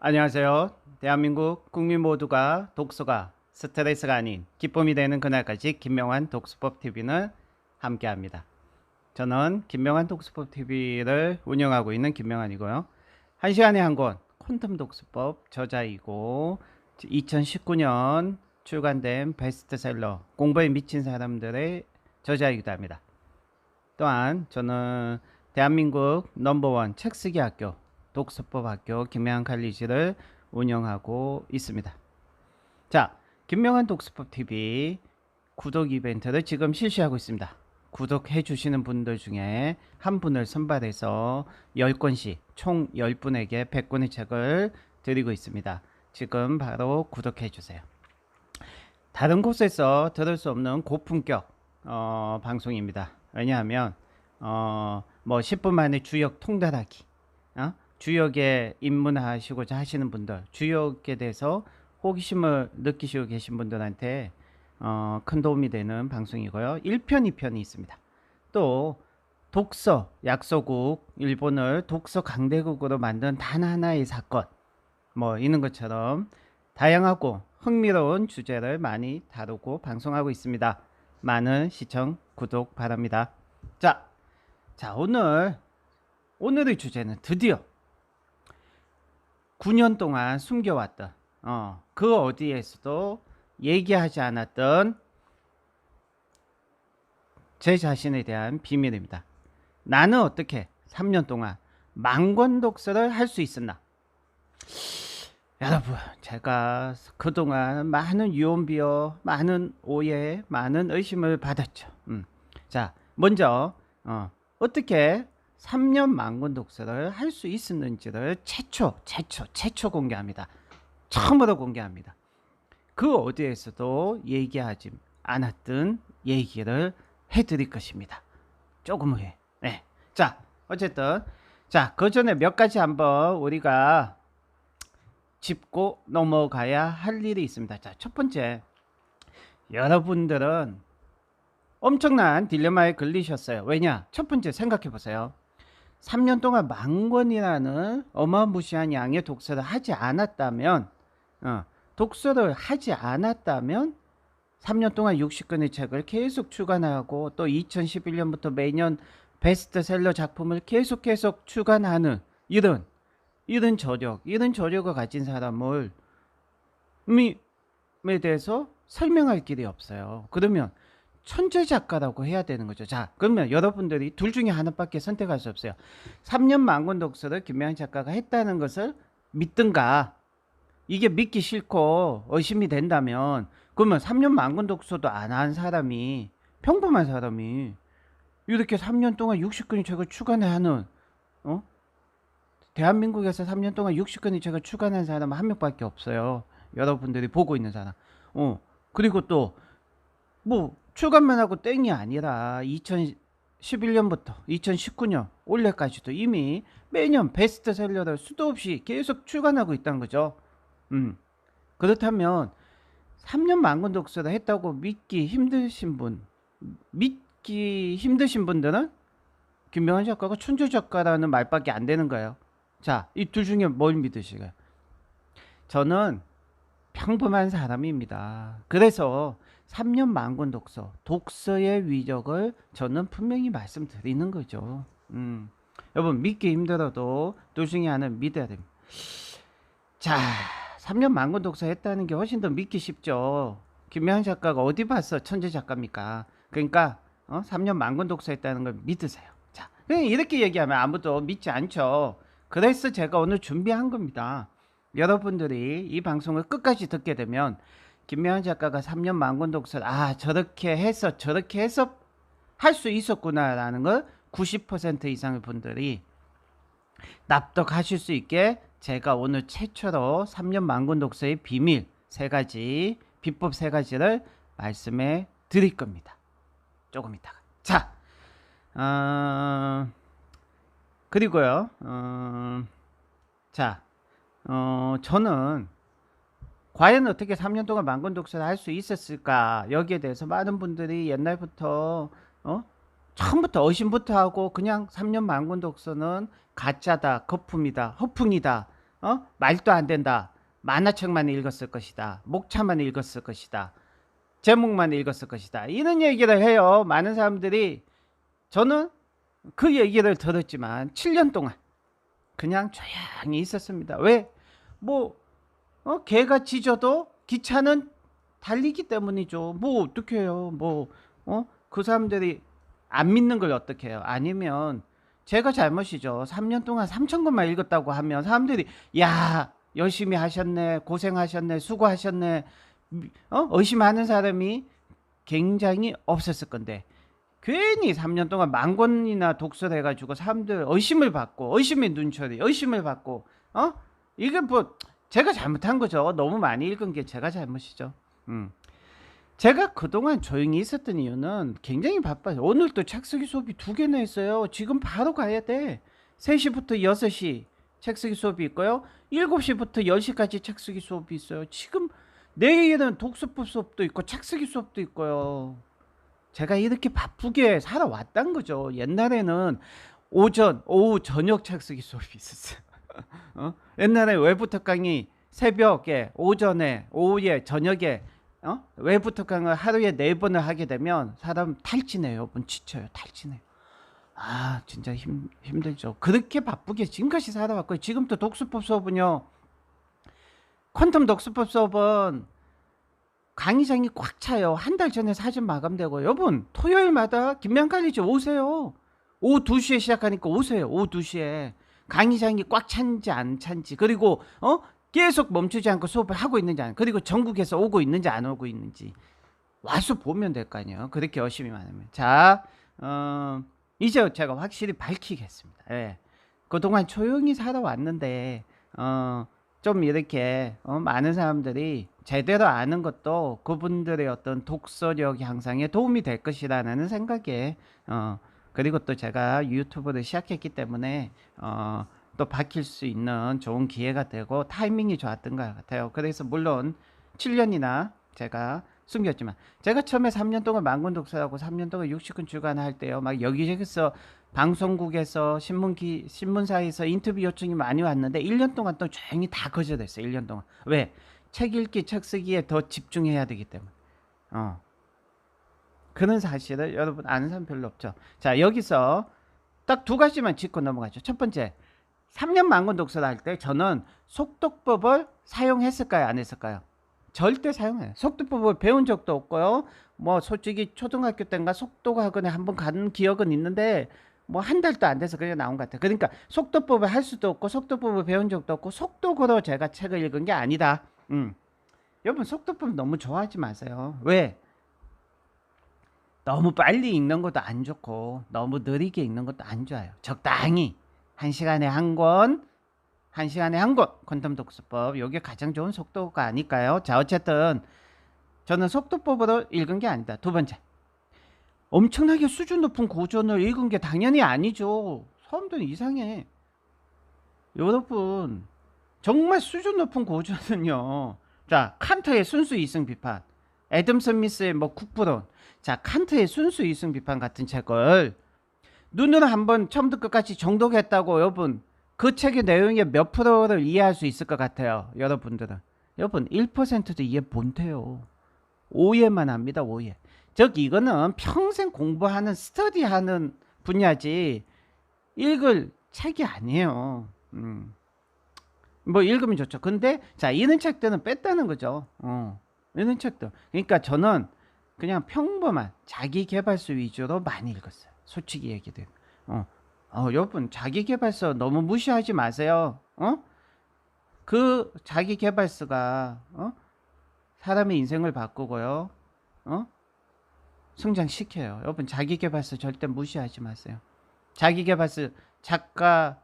안녕하세요. 대한민국 국민 모두가 독서가 스트레스가 아닌 기쁨이 되는 그날까지 김명환 독서법 TV는 함께합니다. 저는 김명환 독서법 TV를 운영하고 있는 김명환이고요. 한 시간에 한 권 콘텀 독서법 저자이고 2019년 출간된 베스트셀러 공부에 미친 사람들의 저자이기도 합니다. 또한 저는 대한민국 넘버원 책쓰기 학교 독서법 학교 김명한 칼리지를 운영하고 있습니다. 자, 김명한 독서법 TV 구독 이벤트를 지금 실시하고 있습니다. 구독해 주시는 분들 중에 한 분을 선발해서 10권씩 총 10분에게 100권의 책을 드리고 있습니다. 지금 바로 구독해 주세요. 다른 곳에서 들을 수 없는 고품격 어, 방송입니다. 왜냐하면 어, 뭐 10분 만에 주역 통달하기, 어? 주역에 입문하시고자 하시는 분들, 주역에 대해서 호기심을 느끼시고 계신 분들한테 어, 큰 도움이 되는 방송이고요. 1편, 2편이 있습니다. 또 독서 약소국 일본을 독서 강대국으로 만든 단 하나의 사건 뭐 있는 것처럼 다양하고 흥미로운 주제를 많이 다루고 방송하고 있습니다. 많은 시청 구독 바랍니다. 자, 자 오늘 오늘의 주제는 드디어 9년 동안 숨겨왔던 어, 그 어디에서도 얘기하지 않았던 제 자신에 대한 비밀입니다. 나는 어떻게 3년 동안 만권 독서를 할 수 있었나? 여러분, 제가 그동안 많은 유언비어, 많은 오해, 많은 의심을 받았죠. 음. 자, 먼저 어, 어떻게 3년 만권 독서를 할 수 있었는지를 최초, 최초, 최초 공개합니다. 처음으로 공개합니다. 그 어디에서도 얘기하지 않았던 얘기를 해드릴 것입니다. 조금 후에. 네. 자, 어쨌든 자, 그 전에 몇 가지 한번 우리가 짚고 넘어가야 할 일이 있습니다. 자, 첫 번째. 여러분들은 엄청난 딜레마에 걸리셨어요. 왜냐? 첫 번째 생각해 보세요. 3년 동안 만 권이라는 어마무시한 양의 독서를 하지 않았다면, 어, 독서를 하지 않았다면, 3년 동안 60권의 책을 계속 출간하고 또 2011년부터 매년 베스트셀러 작품을 계속 계속 출간하는 이런 이런 저력, 이런 저력을 가진 사람을 미에 대해서 설명할 길이 없어요. 그러면 천재 작가라고 해야 되는 거죠. 자, 그러면 여러분들이 둘 중에 하나밖에 선택할 수 없어요. 3년 만권 독서를 김명한 작가가 했다는 것을 믿든가 이게 믿기 싫고 의심이 된다면 그러면 3년 만권 독서도 안 한 사람이 평범한 사람이 이렇게 3년 동안 60권의 책을 출간하는 어? 대한민국에서 3년 동안 60권의 책을 출간한 사람은 한 명밖에 없어요. 여러분들이 보고 있는 사람. 어. 그리고 또 뭐 출간만 하고 땡이 아니라 2011년부터 2019년 올해까지도 이미 매년 베스트셀러를 수도 없이 계속 출간하고 있다는 거죠. 음. 그렇다면 3년 만권 독서를 했다고 믿기 힘드신 분, 믿기 힘드신 분들은 김명환 작가가 천재 작가라는 말밖에 안 되는 거예요. 자, 이 둘 중에 뭘 믿으시게요? 저는 평범한 사람입니다. 그래서 3년 만권 독서, 독서의 위력을 저는 분명히 말씀드리는 거죠. 음. 여러분, 믿기 힘들어도 둘 중에 하나는 믿어야 됩니다. 자, 3년 만권 독서 했다는 게 훨씬 더 믿기 쉽죠. 김명한 작가가 어디 봤어? 천재 작가입니까? 그러니까, 어? 3년 만권 독서 했다는 걸 믿으세요. 자, 그냥 이렇게 얘기하면 아무도 믿지 않죠. 그래서 제가 오늘 준비한 겁니다. 여러분들이 이 방송을 끝까지 듣게 되면 김명한 작가가 3년 만권 독서를 아 저렇게 해서 저렇게 해서 할 수 있었구나라는 걸 90% 이상의 분들이 납득하실 수 있게 제가 오늘 최초로 3년 만권 독서의 비밀 세 가지 비법 세 가지를 말씀해 드릴 겁니다. 조금 이따가 자 어... 그리고요, 어, 자, 어, 저는 과연 어떻게 3년 동안 만권 독서를 할 수 있었을까? 여기에 대해서 많은 분들이 옛날부터 어? 처음부터 어심부터 하고 그냥 3년 만권 독서는 가짜다, 거품이다, 허풍이다, 어? 말도 안 된다. 만화책만 읽었을 것이다. 목차만 읽었을 것이다. 제목만 읽었을 것이다. 이런 얘기를 해요. 많은 사람들이 저는 그 얘기를 들었지만 7년 동안 그냥 조용히 있었습니다. 왜? 뭐 어? 개가 짖어도 기차는 달리기 때문이죠. 뭐 어떻게 해요? 뭐 어? 그 사람들이 안 믿는 걸 어떻게 해요? 아니면 제가 잘못이죠. 3년 동안 3천 권만 읽었다고 하면 사람들이 야 열심히 하셨네, 고생하셨네, 수고하셨네, 어? 의심하는 사람이 굉장히 없었을 건데 괜히 3년 동안 만 권이나 독서를 해가지고 사람들 의심을 받고 의심의 눈초리, 의심을 받고 어? 이게 뭐 제가 잘못한 거죠. 너무 많이 읽은 게 제가 잘못이죠. 음. 제가 그동안 조용히 있었던 이유는 굉장히 바빠요. 오늘 또 책쓰기 수업이 두 개나 있어요. 지금 바로 가야 돼. 3시부터 6시 책쓰기 수업이 있고요. 7시부터 10시까지 책쓰기 수업이 있어요. 지금 내일은 독서법 수업도 있고 책쓰기 수업도 있고요. 제가 이렇게 바쁘게 살아왔단 거죠. 옛날에는 오전, 오후, 저녁 책쓰기 수업이 있었어요. 어? 옛날에 외부 특강이 새벽에, 오전에, 오후에, 저녁에 어? 외부 특강을 하루에 네 번을 하게 되면 사람 탈진해요. 여러분 지쳐요. 탈진해요. 아 진짜 힘 힘들죠. 그렇게 바쁘게 지금까지 살아왔고요. 지금도 독서법 수업은요. 퀀텀 독서법 수업은 강의장이 꽉 차요. 한 달 전에 사진 마감되고 여러분 토요일마다 김명칼리지 오세요. 오후 2시에 시작하니까 오세요. 오후 2시에 강의장이 꽉 찬지 안 찬지 그리고 어 계속 멈추지 않고 수업을 하고 있는지 안 그리고 전국에서 오고 있는지 안 오고 있는지 와서 보면 될 거 아니에요. 그렇게 열심히 많으면 자 어, 이제 제가 확실히 밝히겠습니다. 예. 그동안 조용히 살아왔는데 어, 좀 이렇게 어, 많은 사람들이 제대로 아는 것도 그분들의 어떤 독서력 향상에 도움이 될 것이라는 생각에 어, 그리고 또 제가 유튜브를 시작했기 때문에 어, 또 바뀔 수 있는 좋은 기회가 되고 타이밍이 좋았던 것 같아요. 그래서 물론 7년이나 제가 숨겼지만 제가 처음에 3년 동안 만권 독서하고 3년 동안 60권 주간할 때요. 막 여기저기서 방송국에서 신문기 신문사에서 인터뷰 요청이 많이 왔는데 1년 동안 또 조용히 다 거절했어요. 1년 동안. 왜? 책 읽기, 책 쓰기에 더 집중해야 되기 때문에. 어. 그런 사실을 여러분 아는 사람 별로 없죠. 자, 여기서 딱 두 가지만 짚고 넘어가죠. 첫 번째. 3년 만권 독서를 할 때 저는 속독법을 사용했을까요? 안 했을까요? 절대 사용해요. 속독법을 배운 적도 없고요. 뭐 솔직히 초등학교 때인가 속독학원에 한번 간 기억은 있는데 뭐 한 달도 안 돼서 그냥 나온 것 같아요. 그러니까 속독법을 할 수도 없고 속독법을 배운 적도 없고 속독으로 제가 책을 읽은 게 아니다. 음. 여러분 속독법 너무 좋아하지 마세요. 왜? 너무 빨리 읽는 것도 안 좋고 너무 느리게 읽는 것도 안 좋아요. 적당히 한 시간에 한 권, 한 시간에 한 권, 퀀텀 독서법. 이게 가장 좋은 속도가 아닐까요? 자, 어쨌든 저는 속도법으로 읽은 게 아니다. 두 번째. 엄청나게 수준 높은 고전을 읽은 게 당연히 아니죠. 사람들은 이상해. 여러분, 정말 수준 높은 고전은요. 자, 칸트의 순수 이승 비판, 애덤 스미스의 뭐 국부론, 자, 칸트의 순수 이승 비판 같은 책을 눈으로 한번 처음부터 끝까지 정독했다고 여러분. 그 책의 내용의 몇 프로를 이해할 수 있을 것 같아요 여러분들은. 여러분 1%도 이해 못해요. 오해만 합니다 오해. 즉 이거는 평생 공부하는 스터디하는 분야지 읽을 책이 아니에요. 음. 뭐 읽으면 좋죠. 근데 자 이런 책들은 뺐다는 거죠. 어. 이런 책들. 그러니까 저는 그냥 평범한 자기 개발서 위주로 많이 읽었어요 솔직히 얘기돼. 어, 어, 여러분 자기 개발서 너무 무시하지 마세요. 어? 그 자기 개발서가 어? 사람의 인생을 바꾸고요. 어? 성장시켜요. 여러분 자기 개발서 절대 무시하지 마세요. 자기 개발서 작가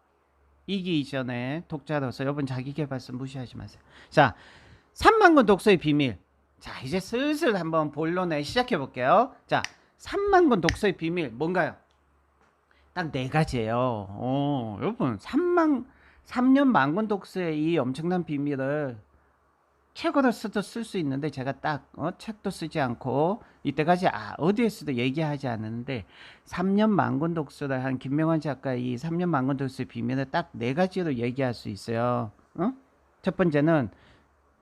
이기 이전에 독자로서 여러분 자기 개발서 무시하지 마세요. 자, 3만 권 독서의 비밀. 자, 이제 슬슬 한번 본론에 시작해 볼게요. 자, 3만 권 독서의 비밀 뭔가요? 딱 네 가지예요. 어, 여러분 3만 3년 만권 독서의 이 엄청난 비밀을 책으로 써도 쓸 수 있는데 제가 딱 어, 책도 쓰지 않고 이때까지 아, 어디에서도 얘기하지 않았는데 3년 만권 독서를 한 김명환 작가 이 3년 만권 독서의 비밀을 딱 네 가지로 얘기할 수 있어요. 어? 첫 번째는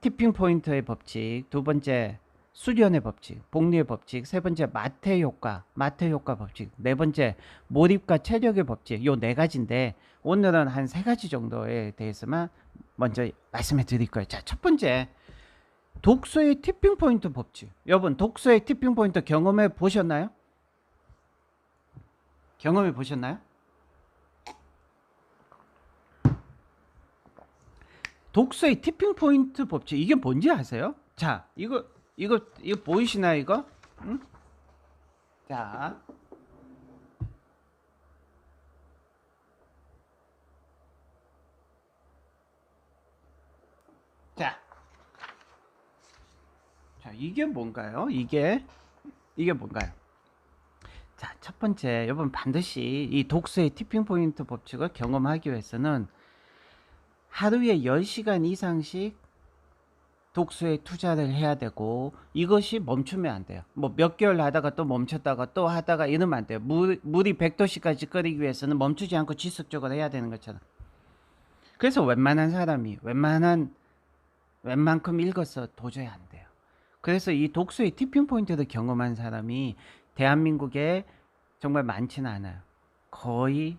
티핑 포인트의 법칙, 두 번째 수련의 법칙, 복리의 법칙, 세 번째 마태 효과, 마태 효과 법칙, 네 번째 몰입과 체력의 법칙, 요 네 가지인데 오늘은 한 세 가지 정도에 대해서만 먼저 말씀해 드릴 거예요. 자, 첫 번째 독서의 티핑 포인트 법칙. 여러분, 독서의 티핑 포인트 경험해 보셨나요? 경험해 보셨나요? 독서의 티핑 포인트 법칙 이게 뭔지 아세요? 자, 이거 이거 이거 보이시나요, 이거? 응? 자. 자. 자, 이게 뭔가요? 이게 이게 뭔가요? 자, 첫 번째, 여러분 반드시 이 독서의 티핑 포인트 법칙을 경험하기 위해서는 하루에 10시간 이상씩 독서에 투자를 해야 되고 이것이 멈추면 안 돼요. 뭐 몇 개월 하다가 또 멈췄다가 또 하다가 이러면 안 돼요. 물, 물이 100도씨까지 끓이기 위해서는 멈추지 않고 지속적으로 해야 되는 것처럼. 그래서 웬만한 사람이 웬만한 웬만큼 읽어서 도저히 안 돼요. 그래서 이 독서의 티핑 포인트를 경험한 사람이 대한민국에 정말 많지는 않아요. 거의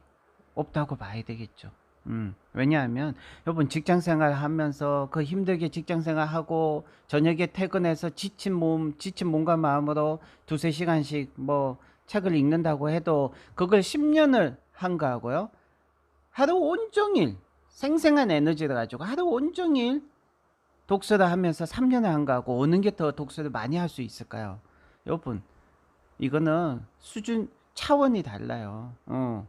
없다고 봐야 되겠죠. 음, 왜냐하면 여러분 직장 생활 하면서 그 힘들게 직장 생활 하고 저녁에 퇴근해서 지친 몸, 지친 몸과 마음으로 두세 시간씩 뭐 책을 읽는다고 해도 그걸 10년을 한 거하고요. 하루 온종일 생생한 에너지를 가지고 하루 온종일 독서를 하면서 3년을 한 거하고 어느 게 더 독서를 많이 할 수 있을까요? 여러분, 이거는 수준 차원이 달라요. 어.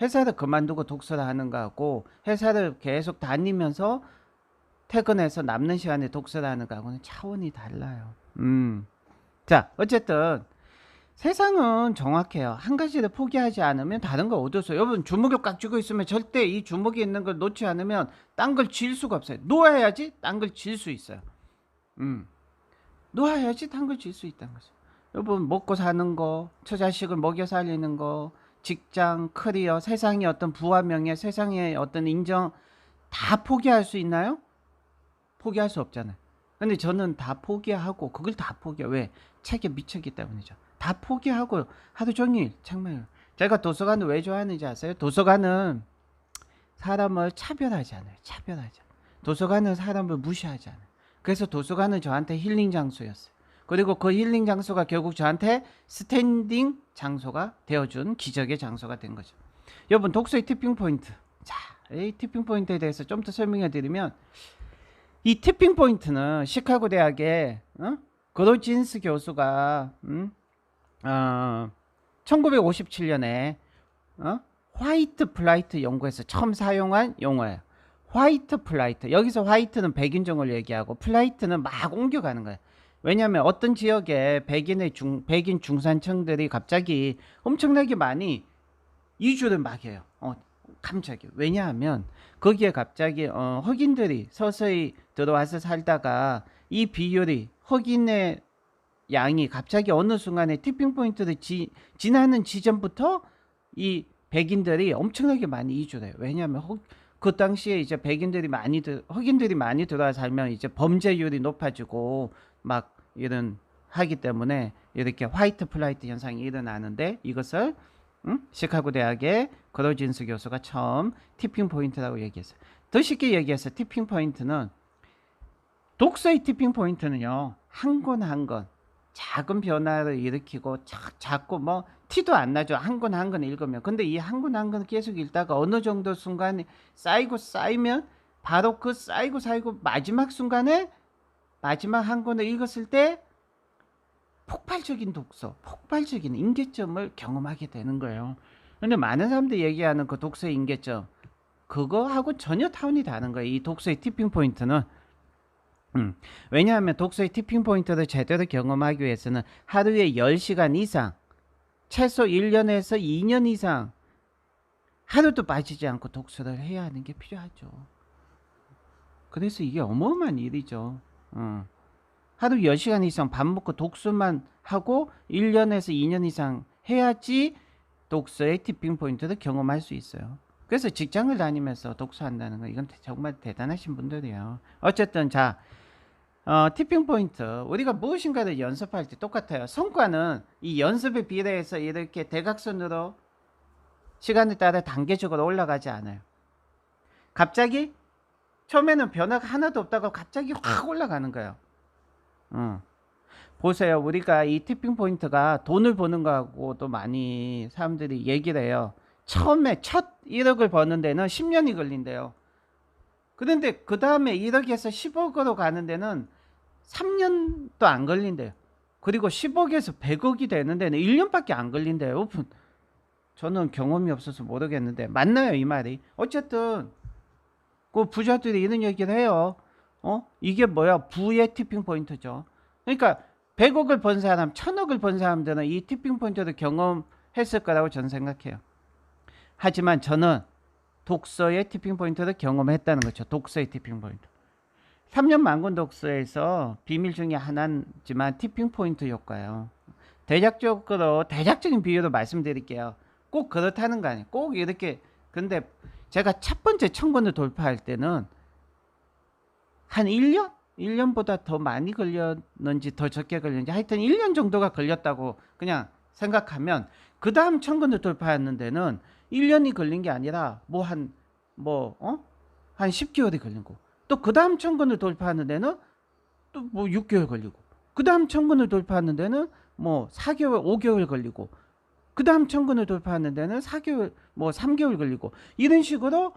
회사를 그만두고 독서를 하는 거하고 회사를 계속 다니면서 퇴근해서 남는 시간에 독서를 하는 거하고는 차원이 달라요. 음. 자, 어쨌든 세상은 정확해요. 한 가지를 포기하지 않으면 다른 걸 얻어서 여러분 주먹을 꽉 쥐고 있으면 절대 이 주먹에 있는 걸 놓지 않으면 딴 걸 질 수가 없어요. 놓아야지 딴 걸 질 수 있어요. 음. 놓아야지 딴 걸 질 수 있다는 거죠. 여러분 먹고 사는 거, 처자식을 먹여 살리는 거, 직장, 커리어, 세상의 어떤 부와 명예, 세상의 어떤 인정 다 포기할 수 있나요? 포기할 수 없잖아요. 근데 저는 다 포기하고 그걸 다 포기해. 왜? 책에 미쳤기 때문이죠. 다 포기하고 하루 종일 정말 제가 도서관을 왜 좋아하는지 아세요? 도서관은 사람을 차별하지 않아요. 차별하지 않아요. 도서관은 사람을 무시하지 않아요. 그래서 도서관은 저한테 힐링 장소였어요. 그리고 그 힐링 장소가 결국 저한테 스탠딩 장소가 되어준 기적의 장소가 된 거죠. 여러분 독서의 티핑 포인트. 자, 이 티핑 포인트에 대해서 좀 더 설명해 드리면 이 티핑 포인트는 시카고 대학의 어? 그로진스 교수가 음? 어, 1957년에 어? 화이트 플라이트 연구에서 처음 사용한 용어예요. 화이트 플라이트. 여기서 화이트는 백인종을 얘기하고 플라이트는 막 옮겨가는 거예요. 왜냐하면 어떤 지역에 백인의 중 백인 중산층들이 갑자기 엄청나게 많이 이주를 막 해요. 어, 갑자기. 왜냐하면 거기에 갑자기 어, 흑인들이 서서히 들어와서 살다가 이 비율이 흑인의 양이 갑자기 어느 순간에 티핑 포인트를 지, 지나는 지점부터 이 백인들이 엄청나게 많이 이주를 해요. 왜냐하면 흑, 그 당시에 이제 백인들이 많이 들, 흑인들이 많이 들어와 살면 이제 범죄율이 높아지고 막 이런 하기 때문에 이렇게 화이트 플라이트 현상이 일어나는데 이것을 음? 시카고 대학의 그로진스 교수가 처음 티핑 포인트라고 얘기했어요. 더 쉽게 얘기해서 티핑 포인트는 독서의 티핑 포인트는요 한 권 한 권 작은 변화를 일으키고 자, 자꾸 뭐 티도 안 나죠 한 권 한 권 읽으면 근데 이 한 권 한 권 계속 읽다가 어느 정도 순간에 쌓이고 쌓이면 바로 그 쌓이고 쌓이고 마지막 순간에 마지막 한 권을 읽었을 때 폭발적인 독서, 폭발적인 인계점을 경험하게 되는 거예요. 근데 많은 사람들이 얘기하는 그 독서의 인계점, 그거하고 전혀 타운이 다른 거예요. 이 독서의 티핑 포인트는. 음, 왜냐하면 독서의 티핑 포인트를 제대로 경험하기 위해서는 하루에 10시간 이상, 최소 1년에서 2년 이상 하루도 빠지지 않고 독서를 해야 하는 게 필요하죠. 그래서 이게 어마어마한 일이죠. 어. 하루 10시간 이상 밥 먹고 독서만 하고 1년에서 2년 이상 해야지 독서의 티핑 포인트를 경험할 수 있어요. 그래서 직장을 다니면서 독서한다는 거 이건 대- 정말 대단하신 분들이에요. 어쨌든 자 어, 티핑 포인트 우리가 무엇인가를 연습할 때 똑같아요. 성과는 이 연습에 비례해서 이렇게 대각선으로 시간에 따라 단계적으로 올라가지 않아요. 갑자기 처음에는 변화가 하나도 없다가 갑자기 확 올라가는 거예요. 어. 보세요. 우리가 이 티핑 포인트가 돈을 버는 거하고도 많이 사람들이 얘기를 해요. 처음에 첫 1억을 버는 데는 10년이 걸린대요. 그런데 그 다음에 1억에서 10억으로 가는 데는 3년도 안 걸린대요. 그리고 10억에서 100억이 되는 데는 1년밖에 안 걸린대요. 저는 경험이 없어서 모르겠는데 맞나요 이 말이? 어쨌든 그 부자들이 이런 얘기를 해요. 어? 이게 뭐야? 부의 티핑 포인트죠. 그러니까 100억을 번 사람, 1000억을 번 사람들은 이 티핑 포인트를 경험했을 거라고 저는 생각해요. 하지만 저는 독서의 티핑 포인트를 경험했다는 거죠. 독서의 티핑 포인트. 3년 만권 독서에서 비밀 중에 하나지만 티핑 포인트 효과요. 대략적으로 대략적인 비유로 말씀드릴게요. 꼭 그렇다는 거 아니에요. 꼭 이렇게 근데 제가 첫 번째 천 권을 돌파할 때는 한 1년? 1년보다 더 많이 걸렸는지 더 적게 걸렸는지 하여튼 1년 정도가 걸렸다고 그냥 생각하면 그 다음 천 권을 돌파하는 데는 1년이 걸린 게 아니라 뭐 한 뭐 어? 한 10개월이 걸린 거. 또 그 다음 천 권을 돌파하는 데는 또 뭐 6개월 걸리고 그 다음 천 권을 돌파하는 데는 뭐 4개월, 5개월 걸리고 그 다음 천 권을 돌파하는 데는 4개월, 뭐 3개월 걸리고 이런 식으로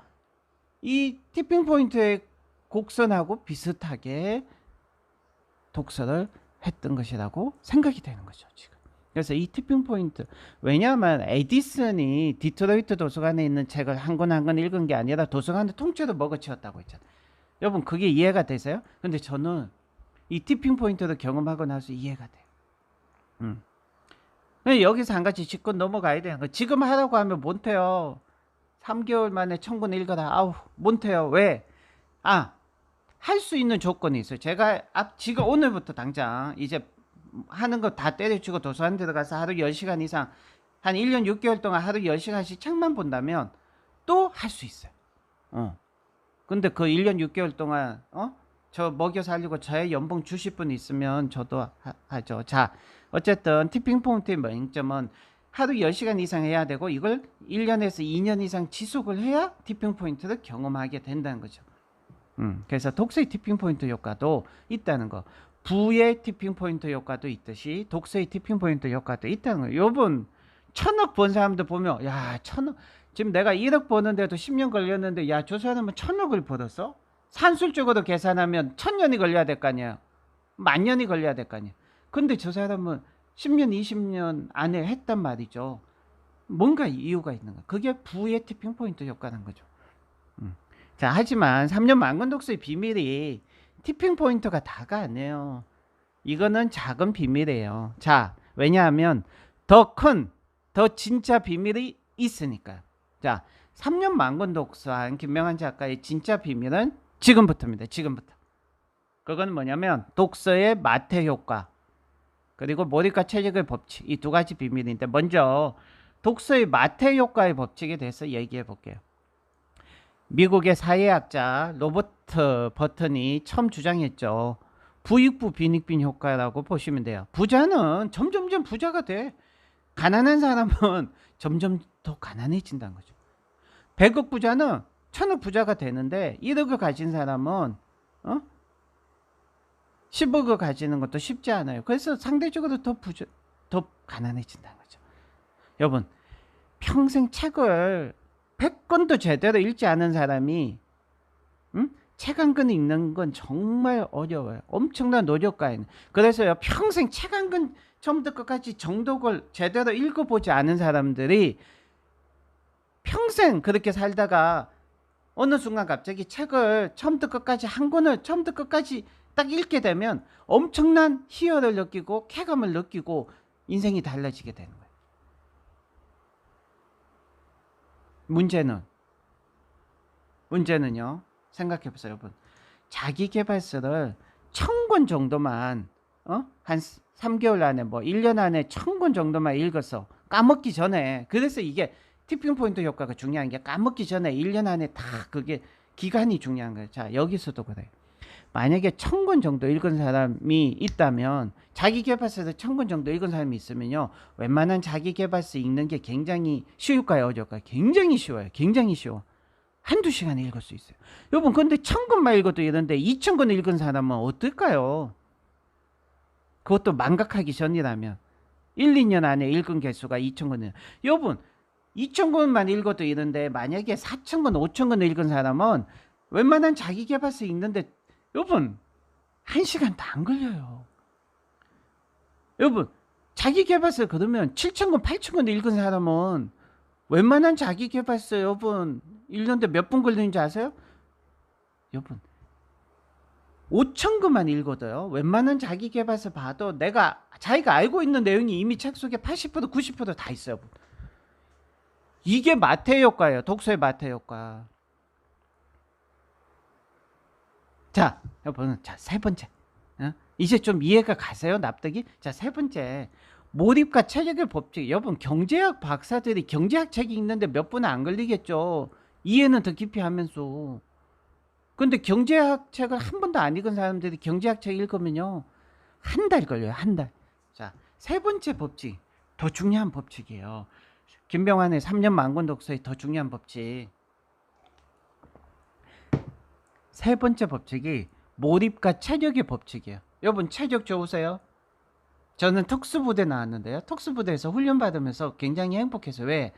이 티핑 포인트의 곡선하고 비슷하게 독서를 했던 것이라고 생각이 되는 거죠 지금. 그래서 이 티핑 포인트 왜냐하면 에디슨이 디트로이트 도서관에 있는 책을 한 권 한 권 읽은 게 아니라 도서관을 통째로 먹어치웠다고 했잖아요. 여러분 그게 이해가 되세요? 근데 저는 이 티핑 포인트를 경험하고 나서 이해가 돼요. 음. 근데 여기서 한 가지 짚고 넘어가야 돼요. 지금 하라고 하면 못해요. 3개월 만에 천권 읽어라. 아우 못해요. 왜? 아, 할 수 있는 조건이 있어요. 제가 앞 지금 오늘부터 당장 이제 하는 거 다 때려치고 도서관 들어가서 하루 10시간 이상 한 1년 6개월 동안 하루 10시간씩 책만 본다면 또 할 수 있어요. 어. 근데 그 1년 6개월 동안 어? 저 먹여 살리고 저의 연봉 주실 분 있으면 저도 하, 하죠. 자, 어쨌든 티핑 포인트의 명점은 하루 10시간 이상 해야 되고 이걸 1년에서 2년 이상 지속을 해야 티핑 포인트를 경험하게 된다는 거죠. 음, 그래서 독서의 티핑 포인트 효과도 있다는 거. 부의 티핑 포인트 효과도 있듯이 독서의 티핑 포인트 효과도 있다는 거예요. 요번 천억 번 사람들 보면 야 천억 지금 내가 1억 버는데도 10년 걸렸는데 야 저 사람은 천억을 벌었어? 산술적으로 계산하면 천 년이 걸려야 될 거 아니야. 만 년이 걸려야 될 거 아니야. 근데 저 사람은 10년 20년 안에 했단 말이죠. 뭔가 이유가 있는 거야. 그게 부의 티핑 포인트 효과는 거죠. 음. 자 하지만 3년 만권 독서의 비밀이 티핑 포인트가 다가 아니에요. 이거는 작은 비밀이에요. 자, 왜냐하면 더 큰, 더 진짜 비밀이 있으니까요. 자, 3년 만권 독서한 김명한 작가의 진짜 비밀은 지금부터입니다. 지금부터. 그건 뭐냐면 독서의 마태 효과 그리고 몰입과 체력의 법칙 이 두 가지 비밀인데 먼저 독서의 마태 효과의 법칙에 대해서 얘기해 볼게요. 미국의 사회학자 로버트 버튼이 처음 주장했죠. 부익부 빈익빈 효과라고 보시면 돼요. 부자는 점점점 부자가 돼. 가난한 사람은 점점 더 가난해진다는 거죠. 100억 부자는 천억 부자가 되는데 1억을 가진 사람은 어? 10억을 가지는 것도 쉽지 않아요. 그래서 상대적으로 더 부자, 더 가난해진다는 거죠. 여러분, 평생 책을 100권도 제대로 읽지 않은 사람이 음? 책한 권 읽는 건 정말 어려워요. 엄청난 노력가에는. 그래서요, 평생 책 한 권 처음부터 끝까지 정독을 제대로 읽어보지 않은 사람들이 평생 그렇게 살다가 어느 순간 갑자기 책을 처음부터 끝까지 한 권을 처음부터 끝까지 딱 읽게 되면 엄청난 희열을 느끼고 쾌감을 느끼고 인생이 달라지게 되는 거예요. 문제는 문제는요. 생각해 보세요, 여러분. 자기 개발서를 천 권 정도만 어? 한 3개월 안에 뭐 1년 안에 천 권 정도만 읽어서 까먹기 전에 그래서 이게 티핑 포인트 효과가 중요한 게 까먹기 전에 1년 안에 다 그게 기간이 중요한 거예요. 자, 여기서도 그래요. 만약에 천 권 정도 읽은 사람이 있다면 자기 개발서에서 천 권 정도 읽은 사람이 있으면요. 웬만한 자기 개발서 읽는 게 굉장히 쉬울까요? 어려울까요? 굉장히 쉬워요. 굉장히 쉬워. 한두 시간에 읽을 수 있어요. 여러분, 근데 천 권만 읽어도 이런데 이천 권 읽은 사람은 어떨까요? 그것도 망각하기 전이라면 1, 2년 안에 읽은 개수가 2천 권이에요. 여러분, 2천 권만 읽어도 이런데 만약에 4천 권, 5천 권 읽은 사람은 웬만한 자기 개발서 읽는데 여러분 한 시간도 안 걸려요. 여러분 자기 개발서 그러면 7천 권, 8천 권 읽은 사람은 웬만한 자기 개발서 여러분 읽는데 몇 분 걸리는지 아세요? 여러분 5천 권만 읽어도요. 웬만한 자기 개발서 봐도 내가 자기가 알고 있는 내용이 이미 책 속에 80% 90%다 있어요. 여러분. 이게 마태 효과예요. 독서의 마태 효과. 자, 여러분, 자, 세 번째. 어? 이제 좀 이해가 가세요, 납득이? 자, 세 번째. 몰입과 체력의 법칙. 여러분, 경제학 박사들이 경제학 책이 읽는데 몇 분은 안 걸리겠죠. 이해는 더 깊이 하면서. 근데 경제학 책을 한 번도 안 읽은 사람들이 경제학 책 읽으면요. 한 달 걸려요, 한 달. 자, 세 번째 법칙. 더 중요한 법칙이에요. 김병환의 3년 만권 독서의 더 중요한 법칙. 세 번째 법칙이 몰입과 체력의 법칙이에요. 여러분 체력 좋으세요? 저는 특수부대 나왔는데요. 특수부대에서 훈련 받으면서 굉장히 행복해서 왜?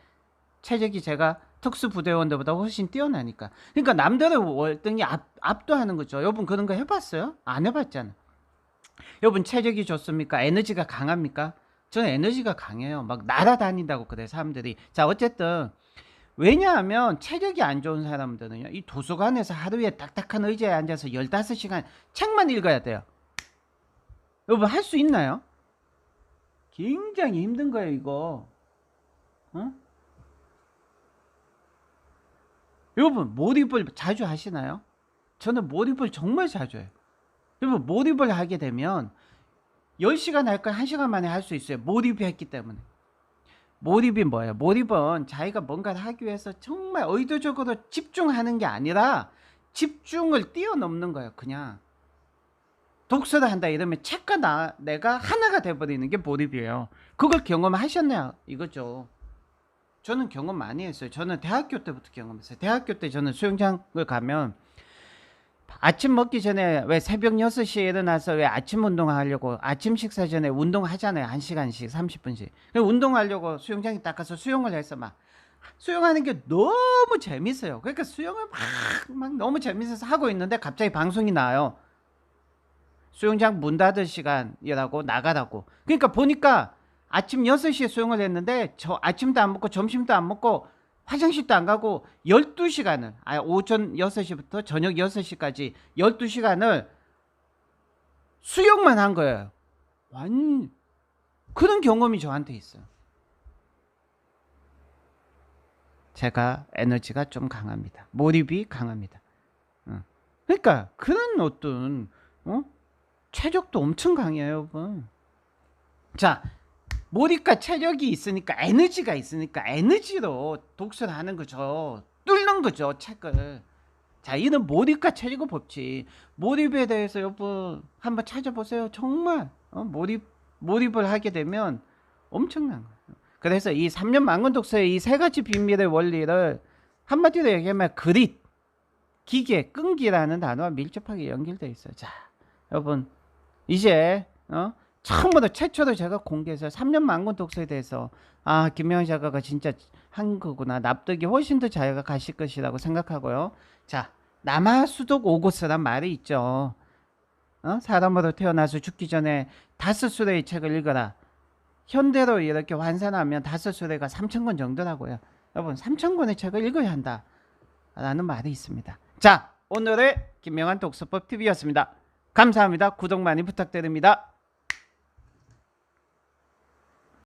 체력이 제가 특수부대원들보다 훨씬 뛰어나니까. 그러니까 남들의 월등히 압, 압도하는 거죠. 여러분 그런 거 해봤어요? 안 해봤잖아. 여러분 체력이 좋습니까? 에너지가 강합니까? 저는 에너지가 강해요. 막 날아다닌다고 그래 사람들이. 자 어쨌든 왜냐하면 체력이 안 좋은 사람들은요. 이 도서관에서 하루에 딱딱한 의자에 앉아서 15시간 책만 읽어야 돼요. 여러분 할 수 있나요? 굉장히 힘든 거예요, 이거. 어? 여러분 몰입을 자주 하시나요? 저는 몰입을 정말 자주 해요. 여러분 몰입을 하게 되면 10시간 할걸 1시간 만에 할 수 있어요. 몰입이 했기 때문에. 몰입이 뭐예요? 몰입은 자기가 뭔가를 하기 위해서 정말 의도적으로 집중하는 게 아니라 집중을 뛰어넘는 거예요. 그냥 독서를 한다 이러면 책과 나 내가 하나가 돼버리는 게 몰입이에요. 그걸 경험하셨냐 이거죠. 저는 경험 많이 했어요. 저는 대학교 때부터 경험했어요. 대학교 때 저는 수영장을 가면 아침 먹기 전에 왜 새벽 6시에 일어나서 왜 아침 운동하려고 아침 식사 전에 운동하잖아요. 1시간씩 30분씩. 운동하려고 수영장에 딱 가서 수영을 해서 막 수영하는 게 너무 재밌어요. 그러니까 수영을 막, 막 너무 재밌어서 하고 있는데 갑자기 방송이 나와요. 수영장 문 닫을 시간이라고 나가라고. 그러니까 보니까 아침 6시에 수영을 했는데 저 아침도 안 먹고 점심도 안 먹고 화장실도 안 가고 12시간을 아 오전 6시부터 저녁 6시까지 12시간을 수영만 한 거예요. 완 그런 경험이 저한테 있어요. 제가 에너지가 좀 강합니다. 몰입이 강합니다. 어. 그러니까 그런 어떤 어? 체력도 엄청 강해요, 여러분. 자, 몰입과 체력이 있으니까 에너지가 있으니까 에너지로 독서를 하는 거죠. 뚫는 거죠, 책을. 자, 이는 몰입과 체력의 법칙. 몰입에 대해서 여러분 한번 찾아보세요. 정말 어, 몰입 몰입을 하게 되면 엄청난 거예요. 그래서 이 3년 만권 독서의 이 세 가지 비밀의 원리를 한마디로 얘기하면 그릿, 기계, 끈기라는 단어와 밀접하게 연결되어 있어요. 자, 여러분 이제 어? 처음으로 최초로 제가 공개해서 3년 만권 독서에 대해서 아 김명희 작가가 진짜 한 거구나 납득이 훨씬 더 자기가 가실 것이라고 생각하고요. 자 남아수독 오고스란 말이 있죠. 어? 사람으로 태어나서 죽기 전에 다섯 수레의 책을 읽어라. 현대로 이렇게 환산하면 다섯 수레가 3천 권 정도라고요. 여러분 3천 권의 책을 읽어야 한다. 라는 말이 있습니다. 자 오늘의 김명환 독서법 TV였습니다. 감사합니다. 구독 많이 부탁드립니다.